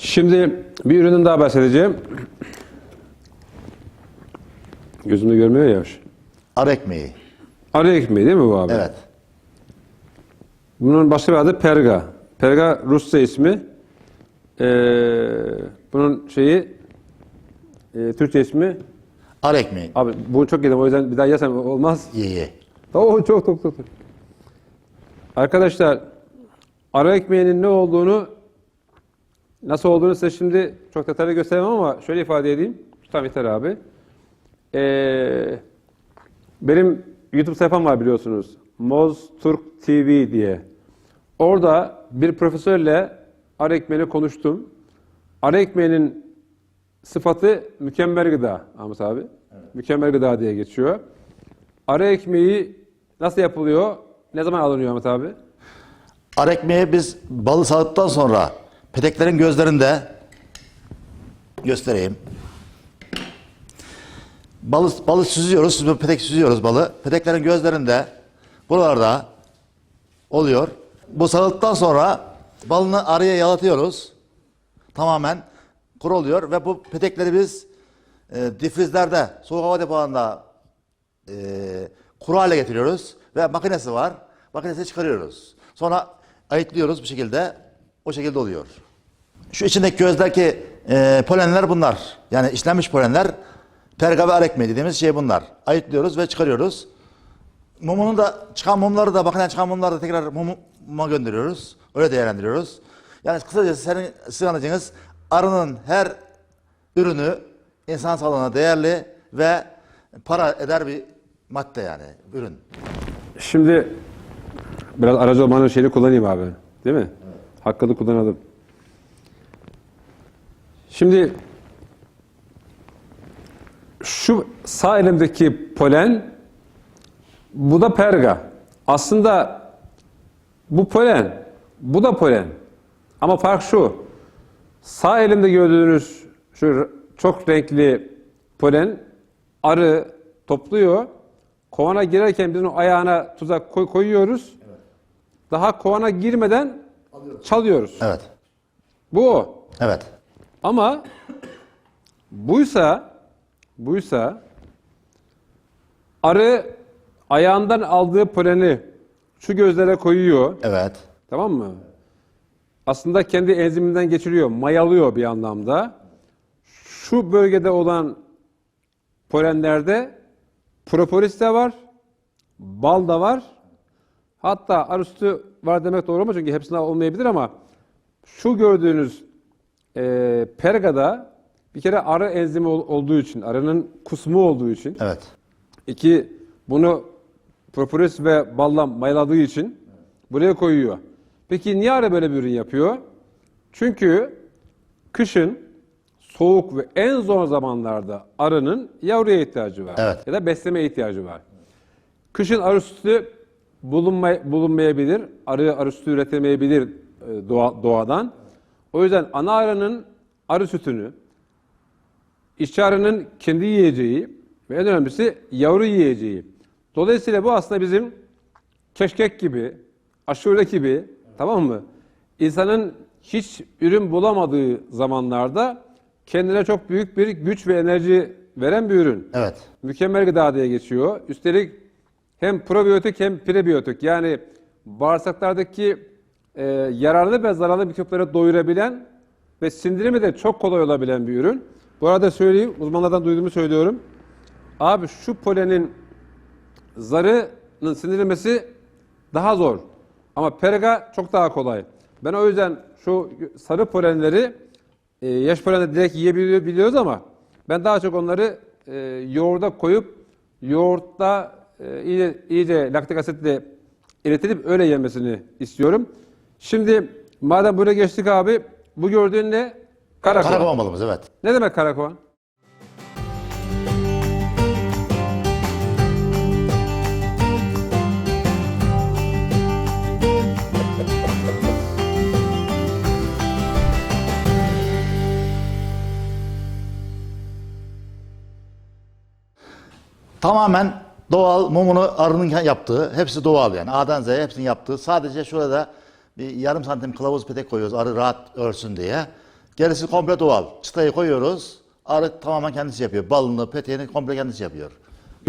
Şimdi bir ürünün daha bahsedeceğim. Gözümde görmüyor ya. Arı ekmeği. Arı ekmeği değil mi bu abi? Evet. Bunun başka bir adı Perga. Perga Rusça ismi. Ee, bunun şeyi e, Türkçe ismi. Arı ekmeği. Abi bunu çok yedim o yüzden bir daha yesem olmaz. Ye ye. Oo çok çok çok. Arkadaşlar ara ekmeğinin ne olduğunu nasıl olduğunu size şimdi çok detaylı gösteremem ama şöyle ifade edeyim. Tam yeter abi. Ee, benim YouTube sayfam var biliyorsunuz. Moz Türk TV diye. Orada bir profesörle ara ekmeğini konuştum. Ara ekmeğinin sıfatı mükemmel gıda Ahmet abi. Mükemmel gıda diye geçiyor. Ara ekmeği nasıl yapılıyor? Ne zaman alınıyor Ahmet abi? Arı ekmeği biz balı sağdıktan sonra peteklerin gözlerinde göstereyim. Balı, balı süzüyoruz, süzme petek süzüyoruz balı. Peteklerin gözlerinde buralarda oluyor. Bu sarıldıktan sonra balını arıya yalatıyoruz. Tamamen kuru oluyor ve bu petekleri biz e, difrizlerde, soğuk hava depolarında e, kuru hale getiriyoruz ve makinesi var. Makinesi çıkarıyoruz. Sonra ayıtlıyoruz bu şekilde. O şekilde oluyor. Şu içindeki gözdeki e, polenler bunlar. Yani işlenmiş polenler perga ve arekme dediğimiz şey bunlar. Ayıtlıyoruz ve çıkarıyoruz. Mumunu da çıkan mumları da makineden çıkan mumları da tekrar muma gönderiyoruz. Öyle değerlendiriyoruz. Yani kısacası senin sizin anlayacağınız arının her ürünü insan sağlığına değerli ve para eder bir madde yani ürün. Şimdi biraz aracı olmanın şeyini kullanayım abi. Değil mi? Hakkını kullanalım. Şimdi şu sağ elimdeki polen bu da perga. Aslında bu polen, bu da polen. Ama fark şu. Sağ elimde gördüğünüz şu çok renkli polen arı topluyor. Kovana girerken biz onu ayağına tuzak koy- koyuyoruz. Daha kovana girmeden çalıyoruz. Evet. Bu o. Evet. Ama buysa buysa arı ayağından aldığı poleni şu gözlere koyuyor. Evet. Tamam mı? Aslında kendi enziminden geçiriyor, mayalıyor bir anlamda. Şu bölgede olan polenlerde propolis de var, bal da var. Hatta arüstü var demek doğru mu? Çünkü hepsinde olmayabilir ama şu gördüğünüz e, pergada bir kere arı enzimi ol- olduğu için, arının kusmu olduğu için, Evet. İki, bunu propolis ve balla mayaladığı için buraya koyuyor. Peki niye arı böyle bir ürün yapıyor? Çünkü kışın soğuk ve en zor zamanlarda arının yavruya ihtiyacı var. Evet. Ya da beslemeye ihtiyacı var. Kışın arı sütü bulunmay- bulunmayabilir. Arı arı sütü üretemeyebilir e, doğa, doğadan. O yüzden ana arının arı sütünü İşçi arının kendi yiyeceği ve en önemlisi yavru yiyeceği. Dolayısıyla bu aslında bizim keşkek gibi, aşure gibi tamam mı? İnsanın hiç ürün bulamadığı zamanlarda kendine çok büyük bir güç ve enerji veren bir ürün. Evet. Mükemmel gıda diye geçiyor. Üstelik hem probiyotik hem prebiyotik yani bağırsaklardaki e, yararlı ve zararlı mikropları doyurabilen ve sindirimi de çok kolay olabilen bir ürün. Bu arada söyleyeyim, uzmanlardan duyduğumu söylüyorum. Abi şu polenin zarının sindirilmesi daha zor. Ama perga çok daha kolay. Ben o yüzden şu sarı polenleri e, yaş polenleri direkt yiyebiliyoruz ama ben daha çok onları e, yoğurda koyup yoğurtta e, iyice, iyice laktik asitle eritilip öyle yemesini istiyorum. Şimdi madem buraya geçtik abi bu gördüğün ne? Karakovan. Karakovan balımız evet. Ne demek karakovan? Tamamen doğal mumunu arının yaptığı. Hepsi doğal yani. A'dan Z'ye hepsini yaptığı. Sadece şurada bir yarım santim kılavuz petek koyuyoruz arı rahat örsün diye. Gerisi komple doğal. Çıtayı koyuyoruz. Arı tamamen kendisi yapıyor. Balını, peteğini komple kendisi yapıyor.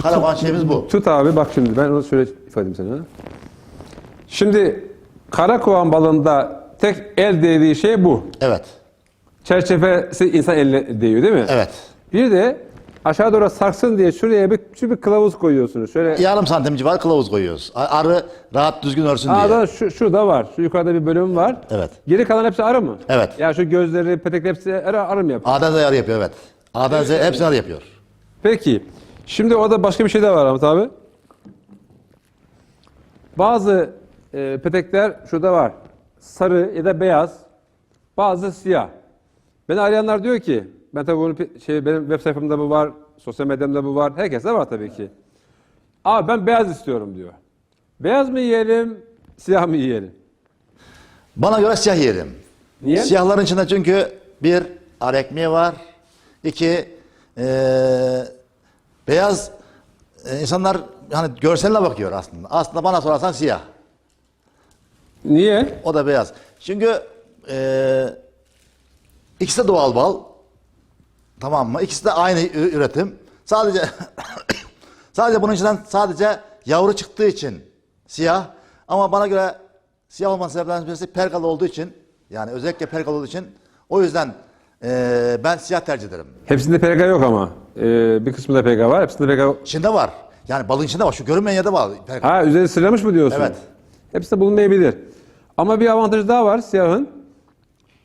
Karavan şeyimiz bu. Tut abi bak şimdi ben onu şöyle ifade edeyim sana. Şimdi karakovan balında tek el değdiği şey bu. Evet. Çerçevesi insan eline değiyor değil mi? Evet. Bir de aşağı doğru sarsın diye şuraya bir küçük bir kılavuz koyuyorsunuz. Şöyle Yarım santim civarı kılavuz koyuyoruz. A- Arı rahat düzgün örsün diye. A'da şu, şurada var. Şu yukarıda bir bölüm var. Evet. Geri kalan hepsi arı mı? Evet. Ya şu gözleri, petekleri hepsi arı, arı mı yapıyor? A'dan Z'ye arı yapıyor evet. A'dan Z'ye hepsini arı yapıyor. Peki. Şimdi orada başka bir şey de var Ahmet abi. Bazı e, petekler şurada var. Sarı ya da beyaz. Bazı siyah. Beni arayanlar diyor ki, ben tabii bunu şey benim web sayfamda bu var, sosyal medyamda bu var, herkeste var tabii ki. Abi ben beyaz istiyorum diyor. Beyaz mı yiyelim, siyah mı yiyelim? Bana göre siyah yiyelim. Niye? Siyahların içinde çünkü bir arı ekmeği var. iki eee, beyaz e, insanlar hani görseline bakıyor aslında. Aslında bana sorarsan siyah. Niye? O da beyaz. Çünkü eee ikisi de doğal bal. Tamam mı? İkisi de aynı üretim. Sadece sadece bunun içinden sadece yavru çıktığı için siyah. Ama bana göre siyah olması sebeplerinden birisi pergalı olduğu için yani özellikle pergalı olduğu için o yüzden eee, ben siyah tercih ederim. Hepsinde PRG yok ama. Ee, bir kısmında PRG var, hepsinde PRG İçinde var. Yani balın içinde var. Şu görünmeyen yerde var. Pergalı. Ha üzeri sırlamış mı diyorsun? Evet. Hepsi de bulunmayabilir. Ama bir avantajı daha var siyahın.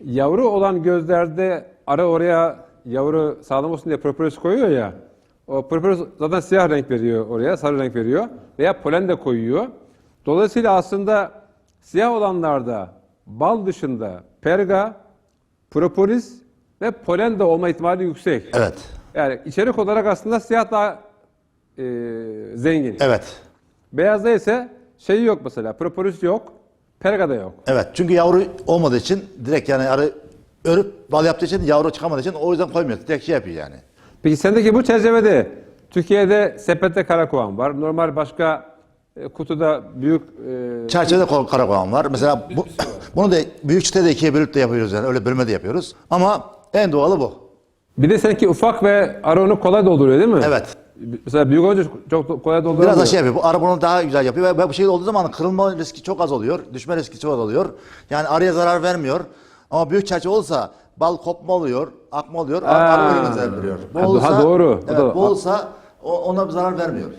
Yavru olan gözlerde ara oraya yavru sağlam olsun diye propolis koyuyor ya. O propolis zaten siyah renk veriyor oraya, sarı renk veriyor. Veya polen de koyuyor. Dolayısıyla aslında siyah olanlarda bal dışında perga, propolis ve polen de olma ihtimali yüksek. Evet. Yani içerik olarak aslında siyah daha e, zengin. Evet. Beyazda ise şey yok mesela, propolis yok, perga da yok. Evet. Çünkü yavru olmadığı için direkt yani arı örüp bal yaptığı için yavru çıkamadığı için o yüzden koymuyor. Direkt şey yapıyor yani. Peki sendeki bu çerçevede Türkiye'de sepette karakovan var. Normal başka e, kutuda büyük e, Çerçevede kol- karakovan var. Mesela bu, bunu da büyük da ikiye bölüp de yapıyoruz yani. Öyle bölme de yapıyoruz. Ama en doğalı bu. bir de seninki ufak ve ara onu kolay dolduruyor değil mi? Evet. Mesela büyük olunca çok kolay dolduruyor. Biraz da şey yapıyor. Bu arı bunu daha güzel yapıyor ve- bu şey olduğu zaman kırılma riski çok az oluyor. Düşme riski çok az oluyor. Yani arıya zarar vermiyor. Ama büyük çerçeve olursa bal kopma oluyor, akma oluyor, arı, zarar veriyor. Bu Ha, doğru. Evet, da- bu olursa o- ona bir zarar vermiyor.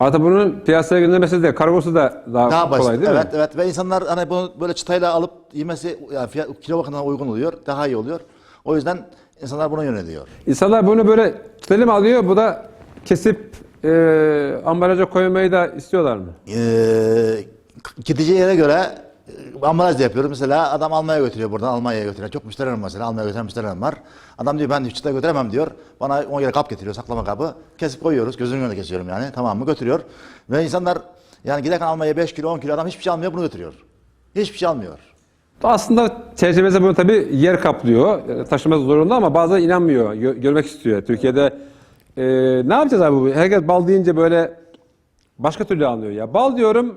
Artık bunun piyasaya göndermesi de kargosu da daha, Daha basit. kolay değil evet, mi? evet. Ve insanlar hani bunu böyle çıtayla alıp yemesi yani fiyat, kilo bakımından uygun oluyor. Daha iyi oluyor. O yüzden insanlar buna yöneliyor. İnsanlar bunu böyle tutalım alıyor, bu da kesip e, ambalaja koymayı da istiyorlar mı? Ee, gideceği yere göre ambalaj da yapıyoruz. Mesela adam Almanya'ya götürüyor buradan Almanya'ya götürüyor. Çok müşterilerim var mesela Almanya'ya götüren müşterilerim var. Adam diyor ben çıta götüremem diyor. Bana ona göre kap getiriyor saklama kabı. Kesip koyuyoruz. Gözünün önünde kesiyorum yani. Tamam mı götürüyor. Ve insanlar yani giderken Almanya'ya 5 kilo 10 kilo adam hiçbir şey almıyor bunu götürüyor. Hiçbir şey almıyor. Aslında çerçevesi bunu tabii yer kaplıyor. Yani Taşıması zorunda ama bazıları inanmıyor. gö- görmek istiyor. Türkiye'de e, ne yapacağız abi? Herkes bal deyince böyle başka türlü anlıyor ya. Bal diyorum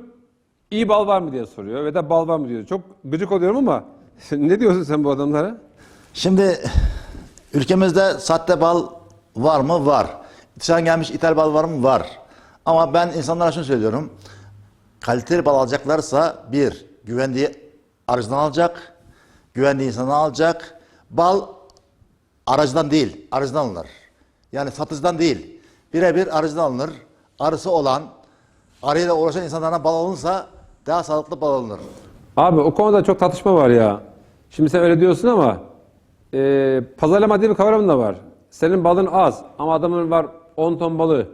iyi bal var mı diye soruyor ve de bal var mı diyor. Çok gıcık oluyorum ama ne diyorsun sen bu adamlara? Şimdi ülkemizde sahte bal var mı? Var. Dışarıdan gelmiş ithal bal var mı? Var. Ama ben insanlara şunu söylüyorum. Kaliteli bal alacaklarsa bir, güvendiği aracından alacak. Güvendiği insandan alacak. Bal aracıdan değil, aracıdan alınır. Yani satıcıdan değil. Birebir aracıdan alınır. Arısı olan, arıyla uğraşan insanlardan bal alınsa daha sağlıklı bal alınır. Abi o konuda çok tartışma var ya. Şimdi sen öyle diyorsun ama e, pazarlama diye bir kavram da var. Senin balın az ama adamın var 10 ton balı.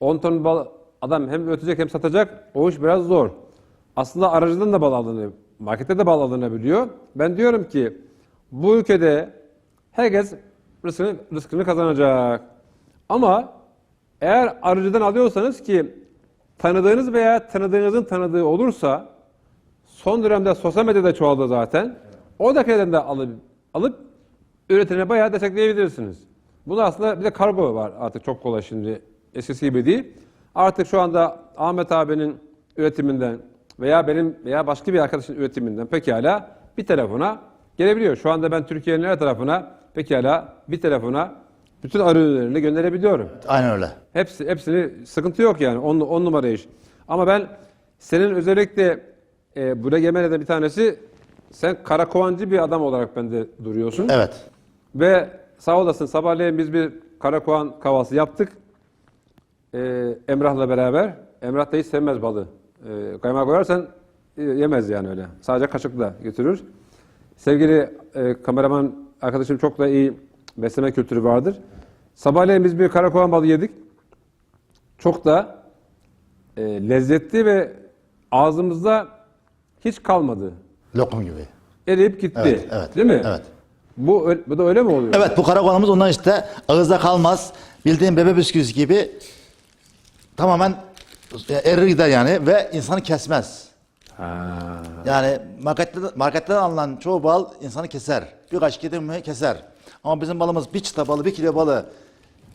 10 ton bal adam hem üretecek hem satacak. O iş biraz zor. Aslında aracıdan da bal alınıyor. Markette de bal alınabiliyor. Ben diyorum ki bu ülkede herkes rızkını, rızkını kazanacak. Ama eğer aracıdan alıyorsanız ki tanıdığınız veya tanıdığınızın tanıdığı olursa son dönemde sosyal medyada çoğaldı zaten. Oradakilerden de alıp, alıp üretimine bayağı destekleyebilirsiniz. Bunu aslında bir de kargo var artık çok kolay şimdi. Eskisi gibi değil. Artık şu anda Ahmet abinin üretiminden veya benim veya başka bir arkadaşın üretiminden pekala bir telefona gelebiliyor. Şu anda ben Türkiye'nin her tarafına pekala bir telefona bütün arı ürünlerini gönderebiliyorum. Aynen öyle. Hepsi hepsini sıkıntı yok yani. On, on numara iş. Ama ben senin özellikle e, buraya gelmeden bir tanesi sen karakovancı bir adam olarak bende duruyorsun. Evet. Ve sağ olasın sabahleyin biz bir karakoğan kahvaltısı yaptık. Ee, Emrah'la beraber. Emrah da hiç sevmez balığı. Ee, kaymağı koyarsan e, yemez yani öyle. Sadece kaşıkla götürür. Sevgili e, kameraman arkadaşım çok da iyi besleme kültürü vardır. Sabahleyin biz bir karakoğan balığı yedik. Çok da e, lezzetli ve ağzımızda hiç kalmadı. Lokum gibi. Eriyip gitti. Evet, evet. Değil mi? Evet. Bu, bu da öyle mi oluyor? Evet bu karakolumuz ondan işte ağızda kalmaz. Bildiğin bebe bisküvisi gibi tamamen erir gider yani ve insanı kesmez. Ha. Yani markette, marketten alınan çoğu bal insanı keser. Birkaç yedi mi keser. Ama bizim balımız bir çıta balı, bir kilo balı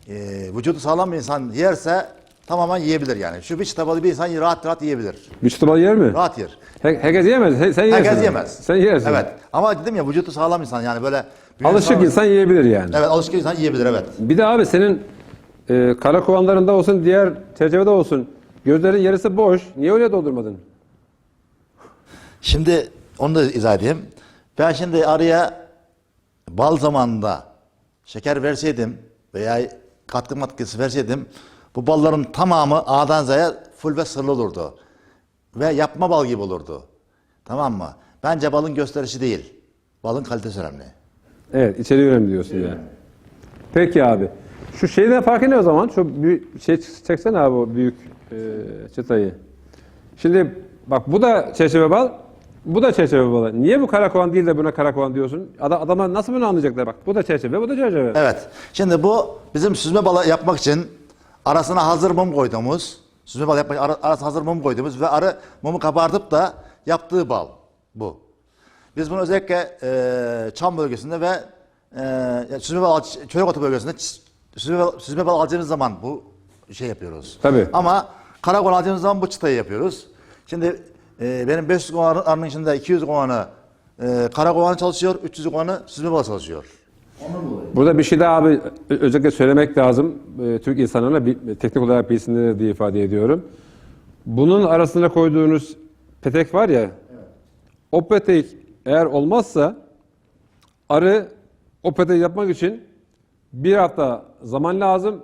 e, vücudu sağlam bir insan yerse tamamen yiyebilir yani. Şu bir çıta balı bir insan rahat rahat yiyebilir. Bir çıtı balı yer mi? Rahat yer. He- herkes yiyemez. He- sen yersin. Herkes yemez. Sen yersin. Evet. Ama dedim ya vücudu sağlam insan yani böyle. Alışık insan yiyebilir yani. Evet alışık insan yiyebilir evet. Bir de abi senin e, kara kovanlarında olsun, diğer çerçevede olsun. Gözlerin yarısı boş. Niye öyle doldurmadın? Şimdi onu da izah edeyim. Ben şimdi araya bal zamanında şeker verseydim veya katkı maddesi verseydim bu balların tamamı A'dan Z'ye full ve sırlı olurdu. Ve yapma bal gibi olurdu. Tamam mı? Bence balın gösterişi değil. Balın kalitesi önemli. Evet, içeriği önemli diyorsun yani. Peki abi. Şu şeyden farkı ne o zaman? Şu büyük şey çeksene abi o büyük e, çıtayı. Şimdi bak bu da çerçeve bal, bu da çerçeve balı. Niye bu karakovan değil de buna karakovan diyorsun? Adam, adamlar nasıl bunu anlayacaklar? Bak bu da çerçeve, bu da çerçeve. Evet. Şimdi bu bizim süzme balı yapmak için arasına hazır mum koyduğumuz, süzme bal yapmak için ara- arasına hazır mum koyduğumuz ve arı mumu kabartıp da yaptığı bal bu. Biz bunu özellikle e, Çam bölgesinde ve e, süzme bal, çörek otu bölgesinde süzme süzme bal alacağımız zaman bu şey yapıyoruz. Tabii. Ama karakol alacağımız zaman bu çıtayı yapıyoruz. Şimdi e, benim 500 kovanın içinde 200 kovanı e, karakovan çalışıyor, 300 kovanı süzme bal çalışıyor. Burada bir şey daha abi özellikle söylemek lazım. Ee, Türk insanlarına bir, teknik olarak bilsinler diye ifade ediyorum. Bunun arasına koyduğunuz petek var ya, o petek eğer olmazsa arı o peteği yapmak için bir hafta zaman lazım,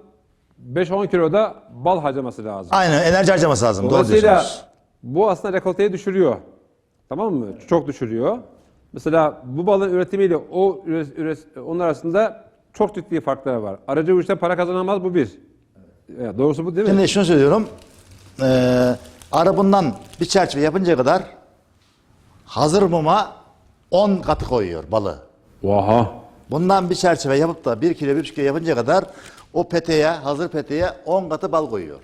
5-10 kilo da bal harcaması lazım. Aynen enerji harcaması lazım. Doğru Dolayısıyla diyorsunuz. Bu aslında rekolteyi düşürüyor. Tamam mı? Çok düşürüyor. Mesela bu balın üretimiyle o onun arasında çok ciddi farklar var. Aracı bu işten para kazanamaz bu bir. Evet, doğrusu bu değil mi? Şimdi şunu söylüyorum. Ee, arı bundan bir çerçeve yapıncaya kadar hazır muma 10 katı koyuyor balı. Oha. Bundan bir çerçeve yapıp da 1 kilo 1,5 kilo yapıncaya kadar o peteğe, hazır peteğe 10 katı bal koyuyor.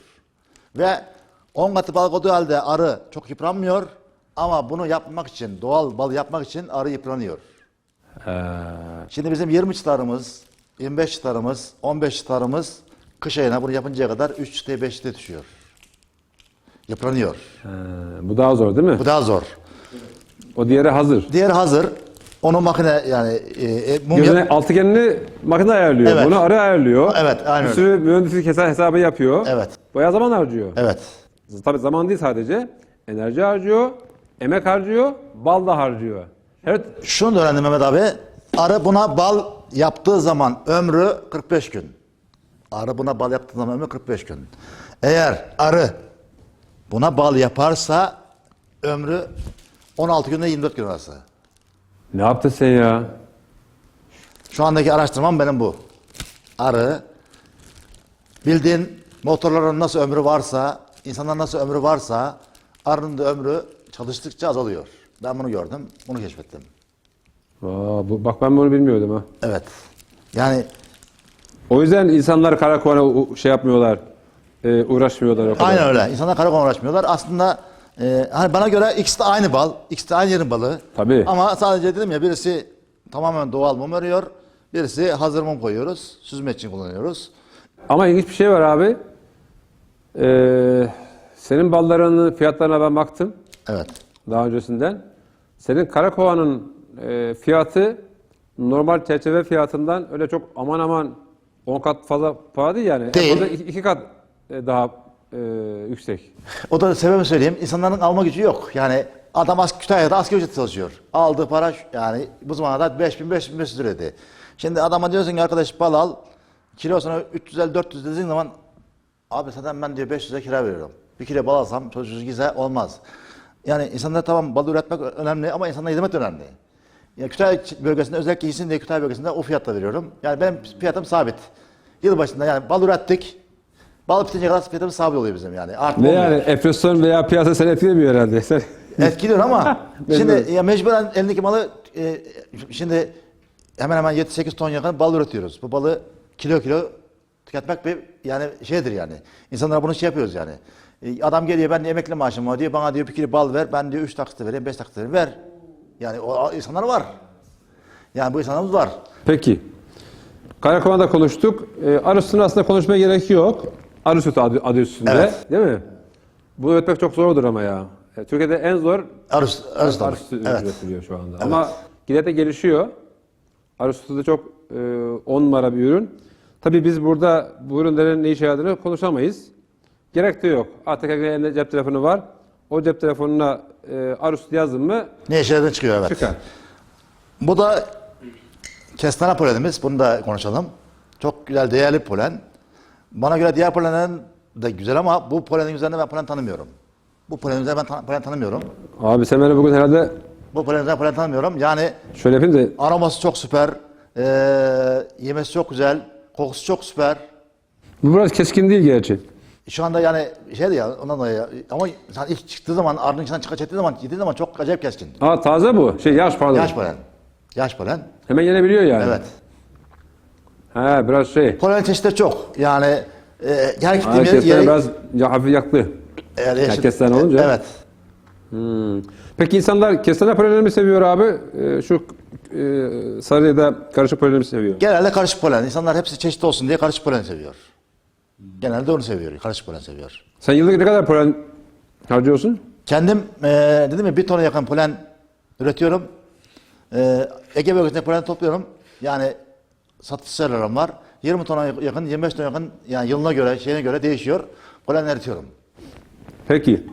Ve 10 katı bal koyduğu halde arı çok yıpranmıyor. Ama bunu yapmak için, doğal bal yapmak için arı yıpranıyor. Şimdi bizim 20 çıtarımız, 25 çıtarımız, 15 çıtarımız kış ayına bunu yapıncaya kadar 3 çıtaya 5 çıtaya düşüyor. Yıpranıyor. Ee, bu daha zor değil mi? Bu daha zor. O diğeri hazır. Diğeri hazır. Onu makine yani e, e, mum yap- Gözüne altıgenini makine ayarlıyor. Evet. Bunu arı ayarlıyor. Evet, aynen Bir sürü mühendislik hesa- hesabı yapıyor. Evet. Bayağı zaman harcıyor. Evet. Tabii zaman değil sadece. Enerji harcıyor, emek harcıyor, bal da harcıyor. Evet. Şunu da öğrendim Mehmet abi. Arı buna bal yaptığı zaman ömrü 45 gün. Arı buna bal yaptığı zaman ömrü 45 gün. Eğer arı buna bal yaparsa ömrü 16 günde 24 gün arası. Ne yaptın sen ya? Şu andaki araştırmam benim bu. Arı bildiğin motorların nasıl ömrü varsa, insanların nasıl ömrü varsa arının da ömrü çalıştıkça azalıyor. Ben bunu gördüm, bunu keşfettim. Aa, bu, bak ben bunu bilmiyordum ha. Evet. Yani O yüzden insanlar karakovana u- şey yapmıyorlar, e, uğraşmıyorlar o kadar. aynen öyle. İnsanlar karakol uğraşmıyorlar. Aslında e, hani bana göre ikisi de aynı bal, ikisi de aynı yerin balığı. Tabii. Ama sadece dedim ya birisi tamamen doğal mum örüyor, birisi hazır mum koyuyoruz, süzme için kullanıyoruz. Ama ilginç bir şey var abi. Ee, senin ballarının fiyatlarına ben baktım Evet. daha öncesinden. Senin karakovanın e, fiyatı normal çerçeve fiyatından öyle çok aman aman 10 kat fazla pahalı değil yani. Değil. fazla iki, iki kat e, daha e, yüksek. O da sebebi söyleyeyim. İnsanların alma gücü yok. Yani adam as Kütahya'da asgari ücret çalışıyor. Aldığı para yani bu zamana kadar 5000 5500 liraydı. Şimdi adama diyorsun ki arkadaş bal al. Kilosuna 350 400 dediğin zaman abi zaten ben diyor 500'e kira veriyorum. Bir kilo bal alsam çocuğu gize olmaz. Yani insanlar tamam bal üretmek önemli ama insanlara hizmet önemli. Yani Kütahya bölgesinde özellikle iyisin diye Kütahya bölgesinde o fiyatta veriyorum. Yani benim fiyatım sabit. Yıl başında yani bal ürettik. Bal bitince kadar fiyatımız sabit oluyor bizim yani. Artma Ne yani enflasyon veya piyasa seni etkilemiyor herhalde. Sen, Etkiliyor ama şimdi ya mecburen elindeki malı e, şimdi hemen hemen 7-8 ton yakın bal üretiyoruz. Bu balı kilo kilo tüketmek bir yani şeydir yani. İnsanlara bunu şey yapıyoruz yani. E, adam geliyor ben emekli maaşım var diyor. Bana diyor bir kilo bal ver. Ben diyor 3 taksit vereyim 5 taksit vereyim. Ver. Yani o insanlar var. Yani bu insanlarımız var. Peki. Karakol'da konuştuk. E, arı sütünü aslında konuşmaya gerek yok. Arı sütü adı, adı üstünde. Evet. Değil mi? Bunu üretmek çok zordur ama ya. E, Türkiye'de en zor Arus, arus arı sütü Evet. üretiliyor şu anda. Ama gide de gelişiyor. Arı sütü de çok 10 numara bir ürün. Tabii biz burada bu ürünlerin ne işe yaradığını konuşamayız. Gerek de yok. Artık elinde cep telefonu var. O cep telefonuna e, sütü yazdın mı Ne işlerden çıkıyor evet. çıkar. Bu da kestane polenimiz. Bunu da konuşalım. Çok güzel, değerli polen. Bana göre diğer polenlerin de güzel ama bu polenin üzerinde ben polen tanımıyorum. Bu polenin üzerinde ben tan- polen tanımıyorum. Abi sen beni bugün herhalde Bu polenin üzerinde polen tanımıyorum. Yani şöyle yapayım da aroması çok süper. Ee, yemesi çok güzel. Kokusu çok süper. bu biraz keskin değil gerçi. Şu anda yani şeydi ya ondan dolayı ya. ama sen ilk çıktığı zaman ardının içinden çıka çektiği zaman yediği zaman çok acayip keskin. Aa taze bu. Şey yaş pardon. Yaş polen. Yaş polen. Hemen yenebiliyor yani. Evet. He biraz şey. Polen çeşitleri çok. Yani e, her gittiğim yere- biraz ya, hafif yaklı. eğer yeşil- kestane olunca. Evet. Hmm. Peki insanlar kestane polenini mi seviyor abi? Ee, şu e, sarı ya da karışık polenini mi seviyor? Genelde karışık polen. İnsanlar hepsi çeşitli olsun diye karışık polen seviyor. Genelde onu seviyor. Karışık polen seviyor. Sen yıllık ne kadar polen harcıyorsun? Kendim e, dedim ya bir tona yakın polen üretiyorum. E, Ege bölgesinde polen topluyorum. Yani satış sayılarım var. 20 tona yakın, 25 tona yakın yani yılına göre, şeyine göre değişiyor. Polen eritiyorum. Peki.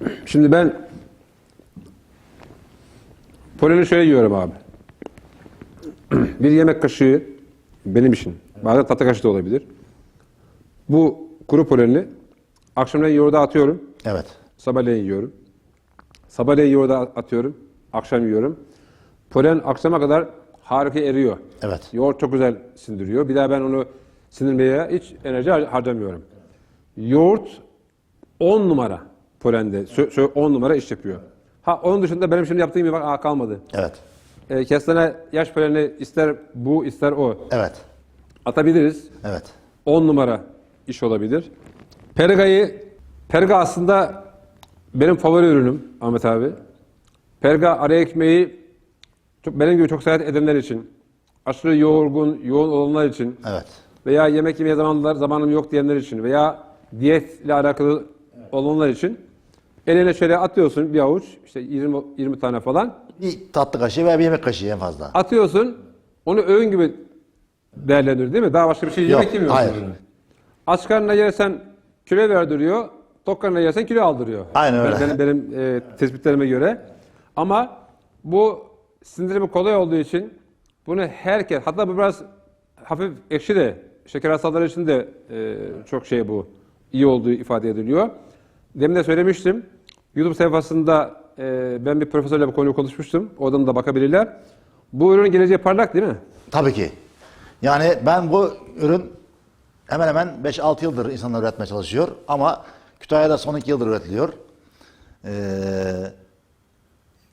Şimdi ben poleni şöyle yiyorum abi. Bir yemek kaşığı benim için. Bazen tatlı kaşığı da olabilir. Bu kuru poleni akşamleyin yoğurda atıyorum. Evet. Sabahleyin yiyorum. Sabahleyin yoğurda atıyorum. Akşam yiyorum. Polen akşama kadar harika eriyor. Evet. Yoğurt çok güzel sindiriyor. Bir daha ben onu sindirmeye hiç enerji har- harcamıyorum. Yoğurt 10 numara polende. Sö- sö- 10 numara iş yapıyor. Ha onun dışında benim şimdi yaptığım bir bak aa, kalmadı. Evet. E, kestane yaş poleni ister bu ister o. Evet. Atabiliriz. Evet. 10 numara iş olabilir. Perga'yı, Perga aslında benim favori ürünüm Ahmet abi. Perga ara ekmeği çok, benim gibi çok seyahat edenler için, aşırı yorgun, yoğun olanlar için Evet. veya yemek yemeye zamanlar zamanım yok diyenler için veya diyetle alakalı olanlar için eline şöyle atıyorsun bir avuç işte 20 20 tane falan. Bir tatlı kaşığı veya bir yemek kaşığı en fazla. Atıyorsun. Onu öğün gibi değerlendir değil mi? Daha başka bir şey yemek Yok, yemiyorsun. hayır. Aç karnına yersen kilo verdiriyor. Tok karnına yersen kilo aldırıyor. Aynen öyle. Benim, benim e, tespitlerime göre. Ama bu sindirimi kolay olduğu için bunu herkes hatta bu biraz hafif ekşi de şeker hastaları için de e, çok şey bu iyi olduğu ifade ediliyor. Demin de söylemiştim. YouTube sayfasında e, ben bir profesörle bu konuyu konuşmuştum. Oradan da bakabilirler. Bu ürünün geleceği parlak değil mi? Tabii ki. Yani ben bu ürün hemen hemen 5-6 yıldır insanlar üretmeye çalışıyor. Ama Kütahya'da son 2 yıldır üretiliyor. Ee,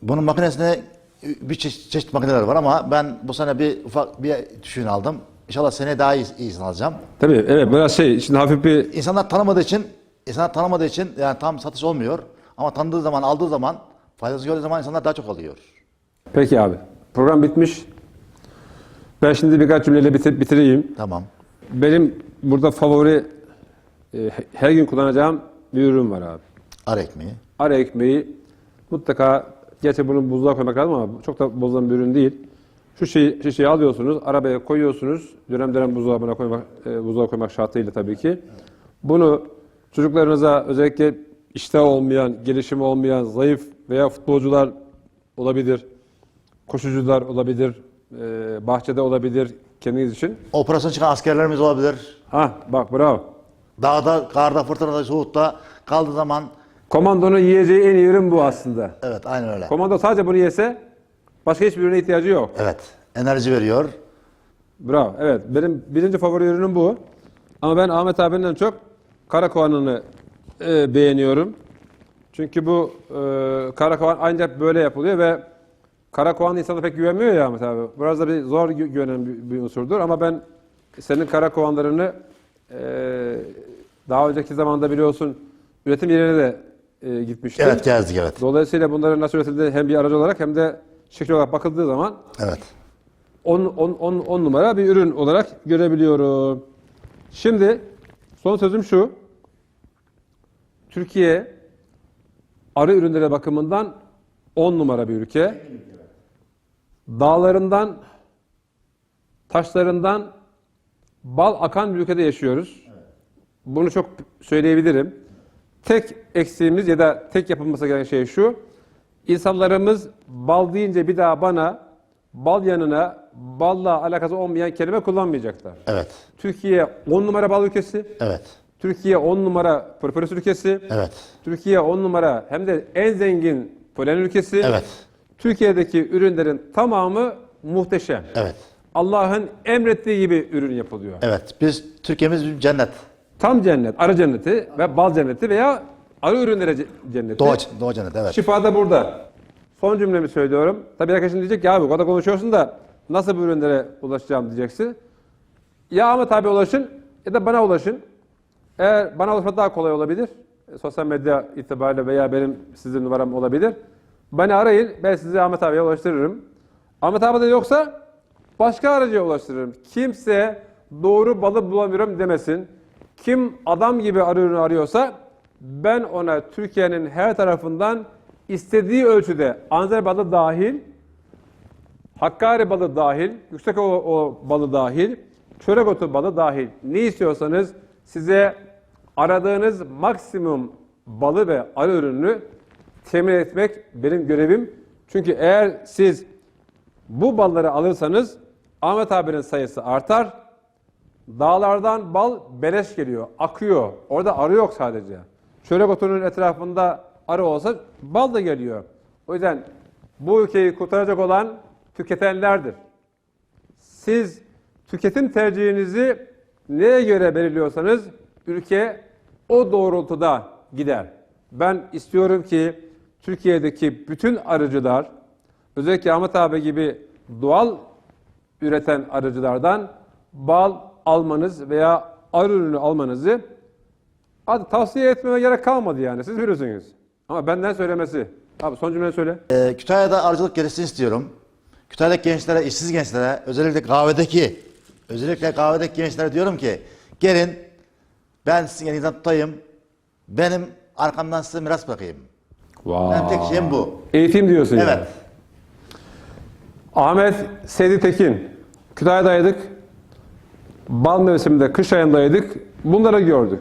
bunun makinesine bir çeşit, çeşit makineler var ama ben bu sene bir ufak bir düşün aldım. İnşallah seneye daha iyi, iyisini alacağım. Tabii evet biraz şey şimdi hafif bir İnsanlar tanımadığı için, insanlar tanımadığı için yani tam satış olmuyor. Ama tanıdığı zaman, aldığı zaman, faydası gördüğü zaman insanlar daha çok alıyor. Peki abi. Program bitmiş. Ben şimdi birkaç cümleyle bitir- bitireyim. Tamam. Benim burada favori e, her gün kullanacağım bir ürün var abi. Ar ekmeği. Ara ekmeği mutlaka Gerçi bunu buzluğa koymak lazım ama çok da bozulan bir ürün değil. Şu şeyi, şişeyi alıyorsunuz, arabaya koyuyorsunuz. Dönem dönem buzdolabına koymak, e, buzluğa koymak şartıyla tabii ki. Bunu çocuklarınıza özellikle iştah olmayan, gelişimi olmayan, zayıf veya futbolcular olabilir, koşucular olabilir, e, bahçede olabilir kendiniz için. Operasyon çıkan askerlerimiz olabilir. Ha bak bravo. Dağda, karda, fırtınada, soğukta kaldığı zaman Komandonun yiyeceği en iyi ürün bu aslında. evet aynen öyle. Komando sadece bunu yese başka hiçbir ürüne ihtiyacı yok. Evet. Enerji veriyor. Bravo. Evet benim birinci favori ürünüm bu. Ama ben Ahmet abinin çok karakoğanını e, beğeniyorum. Çünkü bu e, karakoğan ancak böyle yapılıyor ve karakoğan insana pek güvenmiyor ya Ahmet abi. Biraz da bir zor gü- güvenen bir, bir unsurdur ama ben senin karakoğanlarını e, daha önceki zamanda biliyorsun üretim yerine de e, gitmiştim. Evet gezdik evet. Dolayısıyla bunların nasıl üretildiği hem bir aracı olarak hem de şekil olarak bakıldığı zaman Evet. 10 10 10 10 numara bir ürün olarak görebiliyorum. Şimdi son sözüm şu. Türkiye arı ürünleri bakımından 10 numara bir ülke. Dağlarından, taşlarından bal akan bir ülkede yaşıyoruz. Bunu çok söyleyebilirim. Tek eksiğimiz ya da tek yapılması gereken şey şu. İnsanlarımız bal deyince bir daha bana bal yanına balla alakası olmayan kelime kullanmayacaklar. Evet. Türkiye 10 numara bal ülkesi. Evet. Türkiye 10 numara propolis ülkesi. Evet. Türkiye 10 numara hem de en zengin polen ülkesi. Evet. Türkiye'deki ürünlerin tamamı muhteşem. Evet. Allah'ın emrettiği gibi ürün yapılıyor. Evet. Biz Türkiye'miz bir cennet. Tam cennet, arı cenneti ve bal cenneti veya arı ürünleri ce- cenneti. Doğa, doğa cennet evet. Şifa da burada. Son cümlemi söylüyorum. Tabii şimdi diyecek ki abi o kadar konuşuyorsun da nasıl bu ürünlere ulaşacağım diyeceksin. Ya Ahmet abi ulaşın ya da bana ulaşın. Eğer bana ulaşmak daha kolay olabilir. e, Sosyal medya itibariyle veya benim sizin numaram olabilir. Beni arayın. Ben sizi Ahmet abiye ulaştırırım. Ahmet abi de yoksa başka aracıya ulaştırırım. Kimse doğru balı bulamıyorum demesin. Kim adam gibi arı ürünü arıyorsa ben ona Türkiye'nin her tarafından istediği ölçüde anzer balı dahil Hakkari balı dahil, Yüksekova balı dahil, çörek otu balı dahil ne istiyorsanız size aradığınız maksimum balı ve arı ürününü temin etmek benim görevim. Çünkü eğer siz bu balları alırsanız Ahmet abinin sayısı artar. Dağlardan bal beleş geliyor, akıyor. Orada arı yok sadece. Çörek otunun etrafında arı olsa bal da geliyor. O yüzden bu ülkeyi kurtaracak olan tüketenlerdir. Siz tüketim tercihinizi neye göre belirliyorsanız ülke o doğrultuda gider. Ben istiyorum ki Türkiye'deki bütün arıcılar özellikle Ahmet abi gibi doğal üreten arıcılardan bal almanız veya arı ürünü almanızı hadi tavsiye etmeme gerek kalmadı yani. Siz bilirsiniz. Ama benden söylemesi. Abi son cümleyi söyle. Ee, Kütahya'da arıcılık gelişsin istiyorum. Kütahya'daki gençlere, işsiz gençlere, özellikle kahvedeki, özellikle kahvedeki gençlere diyorum ki gelin ben sizin elinizden tutayım. Benim arkamdan size miras bırakayım. Ben tek şeyim bu. Eğitim diyorsun yani. Evet. Ahmet Sedi Tekin. Kütahya'daydık. Bal mevsiminde, kış ayındaydık. Bunları gördük.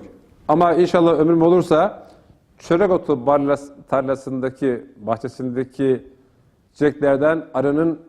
Ama inşallah ömrüm olursa çörek otu tarlasındaki, bahçesindeki çiçeklerden arının